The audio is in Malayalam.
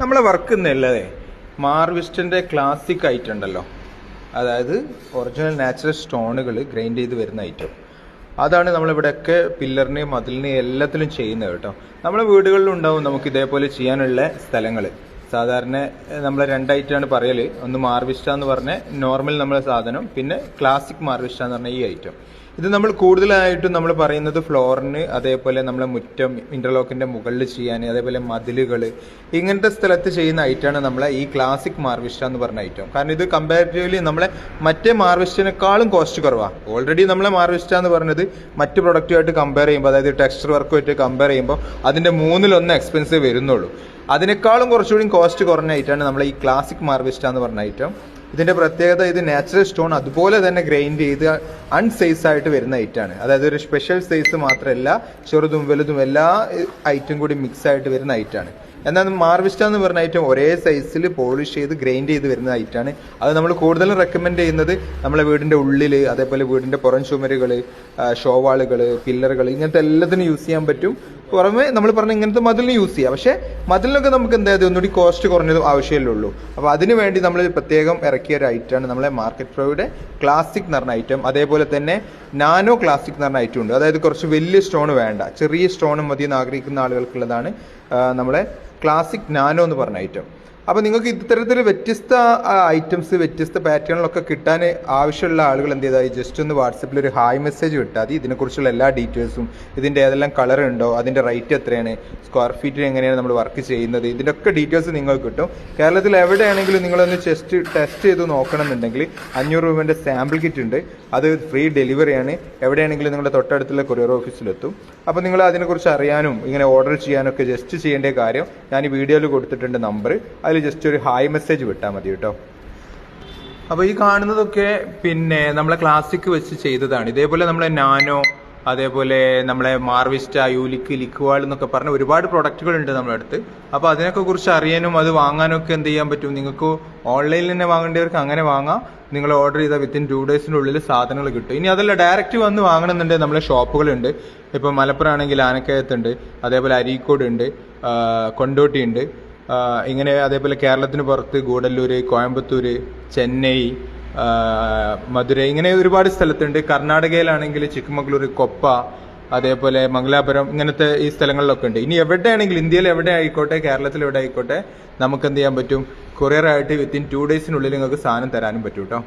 നമ്മളെ വർക്ക് ഇന്നല്ലേ മാർവിസ്റ്റിന്റെ ക്ലാസിക് ഐറ്റം ഉണ്ടല്ലോ. അതായത് ഒറിജിനൽ നാച്ചുറൽ സ്റ്റോണുകൾ ഗ്രൈൻഡ് ചെയ്ത് വരുന്ന ഐറ്റം അതാണ് നമ്മളിവിടെയൊക്കെ പില്ലറിനെയും മതിലിനെയും എല്ലാത്തിലും ചെയ്യുന്നത് കേട്ടോ. നമ്മളെ വീടുകളിലുണ്ടാവും നമുക്ക് ഇതേപോലെ ചെയ്യാനുള്ള സ്ഥലങ്ങൾ സാധാരണ നമ്മൾ രണ്ടായിട്ടാണ് പറയൽ ഒന്ന് മാർവിസ്റ്റ എന്ന് പറഞ്ഞ നോർമൽ നമ്മളെ സാധനം പിന്നെ ക്ലാസിക് മാർവിസ്റ്റ എന്ന് പറഞ്ഞ ഈ ഐറ്റം. ഇത് നമ്മൾ കൂടുതലായിട്ടും നമ്മൾ പറയുന്നത് ഫ്ലോറിന് അതേപോലെ നമ്മളെ മുറ്റം ഇന്റർലോക്കിന്റെ മുകളിൽ ചെയ്യാൻ അതേപോലെ മതിലുകൾ ഇങ്ങനത്തെ സ്ഥലത്ത് ചെയ്യുന്ന ഐറ്റമാണ് നമ്മളെ ഈ ക്ലാസിക് മാർവിസ്റ്റ എന്ന് പറഞ്ഞ ഐറ്റം. കാരണം ഇത് കമ്പാരിറ്റീവ്ലി നമ്മളെ മറ്റേ മാർവിസ്റ്റിനേക്കാളും കോസ്റ്റ് കുറവാണ് ഓൾറെഡി നമ്മളെ മാർവിസ്റ്റ എന്ന് പറഞ്ഞത് മറ്റ് പ്രൊഡക്റ്റുമായിട്ട് കമ്പയർ ചെയ്യുമ്പോൾ അതായത് ടെക്സ്ചർ വർക്കുമായിട്ട് കമ്പയർ ചെയ്യുമ്പോൾ അതിന്റെ മൂന്നിലൊന്ന് എക്സ്പെൻസീവ് വരുന്നുള്ളൂ. അതിനേക്കാളും കുറച്ചുകൂടി കോസ്റ്റ് കുറഞ്ഞ ഐറ്റമാണ് നമ്മളെ ഈ ക്ലാസിക് മാർവിസ്റ്റ എന്ന് പറഞ്ഞ ഐറ്റം ഇതിന്റെ പ്രത്യേകത ഇത് നാച്ചുറൽ സ്റ്റോൺ അതുപോലെ തന്നെ ഗ്രൈൻഡ് ചെയ്ത് അൺസൈസ് ആയിട്ട് വരുന്ന ഐറ്റാണ് അതായത് ഒരു സ്പെഷ്യൽ സൈസ് മാത്രമല്ല ചെറുതും വലുതും എല്ലാ ഐറ്റം കൂടി മിക്സ് ആയിട്ട് വരുന്ന ഐറ്റാണ് എന്നാൽ മാർവിസ്റ്റ എന്ന് പറഞ്ഞ ഐറ്റം ഒരേ സൈസിൽ പോളിഷ് ചെയ്ത് ഗ്രൈൻഡ് ചെയ്ത് വരുന്ന ഐറ്റാണ് അത് നമ്മൾ കൂടുതലും റെക്കമെൻഡ് ചെയ്യുന്നത് നമ്മളെ വീടിന്റെ ഉള്ളിൽ അതേപോലെ വീടിന്റെ പുറം ചുമരുകൾ ഷോവാളുകൾ പില്ലറുകൾ ഇങ്ങനത്തെ എല്ലാത്തിനും യൂസ് ചെയ്യാൻ പറ്റും. പുറമെ നമ്മൾ പറഞ്ഞ ഇങ്ങനത്തെ മതിലിന് യൂസ് ചെയ്യാം. പക്ഷേ മതിലിനൊക്കെ നമുക്ക് എന്തായാലും ഒന്നുകൂടി കോസ്റ്റ് കുറഞ്ഞതും ആവശ്യമല്ലേ ഉള്ളൂ. അപ്പോൾ അതിന് വേണ്ടി നമ്മൾ പ്രത്യേകം ഇറക്കിയ ഒരു ഐറ്റമാണ് നമ്മളെ മാർക്കറ്റ് പ്രോയുടെ ക്ലാസിക് എന്ന് പറഞ്ഞ ഐറ്റം അതേപോലെ തന്നെ നാനോ ക്ലാസിക് എന്ന് പറഞ്ഞ ഐറ്റം ഉണ്ട്. അതായത് കുറച്ച് വലിയ സ്റ്റോൺ വേണ്ട. ചെറിയ സ്റ്റോൺ മതി എന്ന് ആഗ്രഹിക്കുന്ന ആളുകൾക്കുള്ളതാണ് നമ്മളെ ക്ലാസിക് നാനോ എന്ന് പറഞ്ഞ ഐറ്റം അപ്പോൾ നിങ്ങൾക്ക് ഇത്തരത്തിൽ വ്യത്യസ്ത ഐറ്റംസ് വ്യത്യസ്ത പാറ്റേണിലൊക്കെ കിട്ടാൻ ആവശ്യമുള്ള ആളുകൾ എന്ത് ചെയ്താൽ ജസ്റ്റ് ഒന്ന് വാട്സപ്പിൽ ഒരു ഹായ് മെസ്സേജ് വിട്ടാൽ മതി. ഇതിനെക്കുറിച്ചുള്ള എല്ലാ ഡീറ്റെയിൽസും ഇതിന്റെ ഏതെല്ലാം കളർ ഉണ്ടോ അതിന്റെ റേറ്റ് എത്രയാണ് സ്ക്വയർ ഫീറ്റിൽ എങ്ങനെയാണ് നമ്മൾ വർക്ക് ചെയ്യുന്നത് ഇതിന്റെ ഒക്കെ ഡീറ്റെയിൽസ് നിങ്ങൾക്ക് കിട്ടും. കേരളത്തിൽ എവിടെയാണെങ്കിലും നിങ്ങളൊന്ന് ചെസ്റ്റ് ടെസ്റ്റ് ചെയ്ത് നോക്കണമെന്നുണ്ടെങ്കിൽ അഞ്ഞൂറ് രൂപേന്റെ സാമ്പിൾ കിറ്റ് ഉണ്ട്. അത് ഫ്രീ ഡെലിവറിയാണ് എവിടെയാണെങ്കിലും നിങ്ങളുടെ തൊട്ടടുത്തുള്ള കൊറിയർ ഓഫീസിലെത്തും അപ്പോൾ നിങ്ങൾ അതിനെക്കുറിച്ച് അറിയാനും ഇങ്ങനെ ഓർഡർ ചെയ്യാനൊക്കെ ജസ്റ്റ് ചെയ്യേണ്ട കാര്യം ഞാൻ ഈ വീഡിയോയിൽ കൊടുത്തിട്ടുണ്ട് നമ്പർ. അതിൽ ജസ്റ്റ് ഒരു ഹായ് മെസ്സേജ് വിട്ടാൽ മതി കേട്ടോ. അപ്പോൾ ഈ കാണുന്നതൊക്കെ പിന്നെ നമ്മളെ ക്ലാസിക് വെച്ച് ചെയ്തതാണ്. ഇതേപോലെ നമ്മളെ നാനോ അതേപോലെ നമ്മളെ മാർവിസ്റ്റ യൂലിക്ക് ലിക്വാൾ എന്നൊക്കെ പറഞ്ഞ ഒരുപാട് പ്രൊഡക്റ്റുകൾ ഉണ്ട് നമ്മുടെ അടുത്ത്. അപ്പോൾ അതിനൊക്കെ കുറിച്ച് അറിയാനും അത് വാങ്ങാനും ഒക്കെ എന്ത് ചെയ്യാൻ പറ്റും? നിങ്ങൾക്ക് ഓൺലൈനിൽ തന്നെ വാങ്ങേണ്ടവർക്ക് അങ്ങനെ വാങ്ങാം. നിങ്ങൾ ഓർഡർ ചെയ്ത വിത്തിൻ ടു ഡേയ്സിനുള്ളിൽ സാധനങ്ങൾ കിട്ടും. ഇനി അതല്ല ഡയറക്റ്റ് വന്ന് വാങ്ങണമെന്നുണ്ടെങ്കിൽ നമ്മളെ ഷോപ്പുകളുണ്ട്. ഇപ്പോൾ മലപ്പുറം ആണെങ്കിൽ ആനക്കയത്തുണ്ട് അതേപോലെ അരീക്കോട് ഉണ്ട് കൊണ്ടോട്ടി ഉണ്ട് ഇങ്ങനെ അതേപോലെ കേരളത്തിന് പുറത്ത് ഗൂഡല്ലൂർ കോയമ്പത്തൂർ ചെന്നൈ മധുരൈ ഇങ്ങനെ ഒരുപാട് സ്ഥലത്തുണ്ട്. കർണാടകയിലാണെങ്കിൽ ചിക്കമംഗ്ലൂർ കൊപ്പ അതേപോലെ മംഗലാപുരം ഇങ്ങനത്തെ ഈ സ്ഥലങ്ങളിലൊക്കെ ഉണ്ട്. ഇനി എവിടെയാണെങ്കിലും ഇന്ത്യയിൽ എവിടെ ആയിക്കോട്ടെ കേരളത്തിൽ എവിടെ ആയിക്കോട്ടെ നമുക്ക് എന്ത് ചെയ്യാൻ പറ്റും? കൊറിയർ ആയിട്ട് വിത്തിൻ ടു ഡേയ്സിനുള്ളിൽ നിങ്ങൾക്ക് സാധനം തരാനും പറ്റും കേട്ടോ